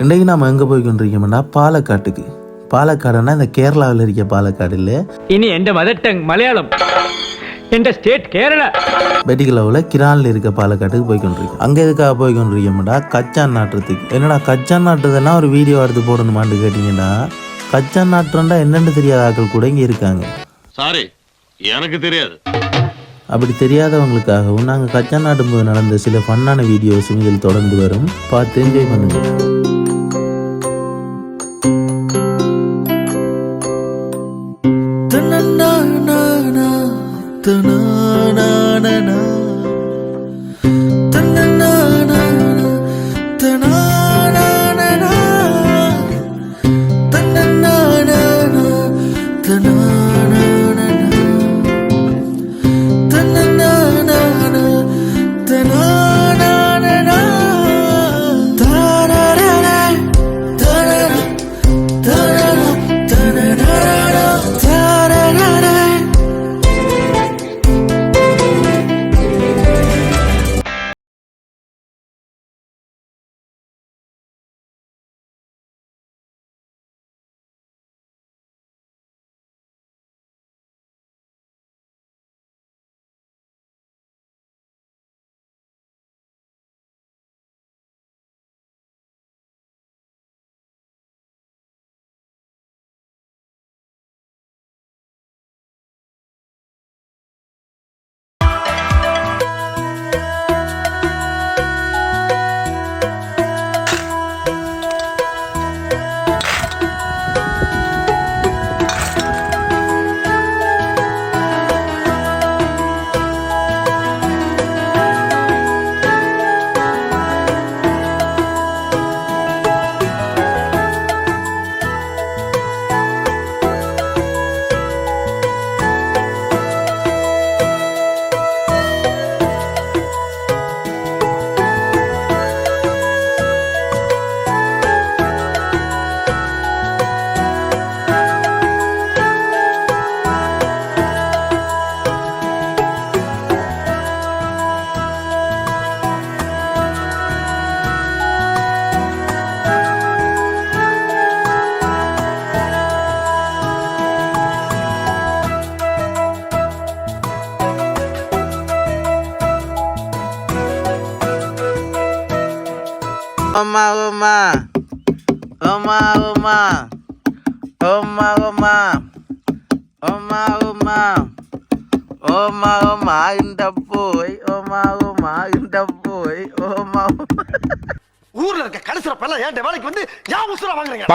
இன்றைக்கு நாம் எங்கே போய்கொண்டிருக்கோம்னா பாலக்காட்டுக்கு. பாலக்காடுனா இந்த கேரளாவில் இருக்க பாலக்காடு இல்லை. இனி எந்த மதர் டங் மலையாளம் என்ற ஸ்டேட் கேரளா? பெட்டிகளவில் கிரானில் இருக்க பாலக்காட்டுக்கு போய்கொண்டிருக்கோம் அங்கே எதுக்காக போய் கொண்டிருக்கோம்டா கச்சான் நாட்டுறதுக்கு. என்னடா கச்சான் நாட்டுறதுன்னா ஒரு வீடியோ எடுத்து போடணுமான்னு கேட்டிங்கன்னா கச்சான் நாட்டுறண்டா என்னென்னு தெரியாத ஆட்கள் கூட இங்கே இருக்காங்க. சாரி எனக்கு தெரியாது. அப்படி தெரியாதவங்களுக்காகவும் நாங்கள் கச்சா நாட்டும் போது நடந்த சில ஃபன்னான வீடியோஸும் இதில் தொடர்ந்து வரும். பார்த்து என்ஜாய் பண்ணுங்கள் தன்னா ஓமா ஓமா ஓமா ஓமா ஓமா ஓமா ஓமா ஓமா ஓமா ஓமா இந்த போய் ஓமா ஓமா இந்த போய் ஓமா ஊர்ல இருக்க கடைசில பல்ல ஏன் வேலைக்கு வந்து யா உசுரா வாங்குறீங்க?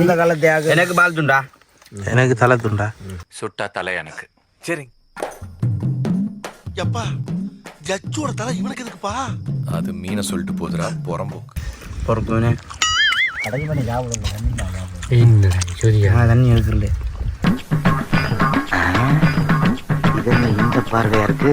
அந்த காலத்தையாக எனக்கு பால் துண்டா? எனக்கு தலை துண்டா. சுட்டா தலை எனக்கு. சரி. எப்பா ஜட்ஜோட தலை இவனுக்கு எதுக்குப்பா? அது மீனை சொல்லிட்டு போதுடா புறம்போக்கு பொறுப்புனே தண்ணி இருக்குல்ல இது என்ன இந்த பார்வையா இருக்கு?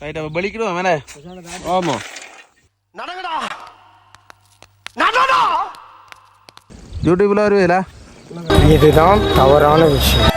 ரைட் அப்ப பலிக்கிடுவோம் மேலே ஆமா நடங்கடா நடடா யூடியூப்ல வருவீங்களா இதுதான் தவறான விஷயம்.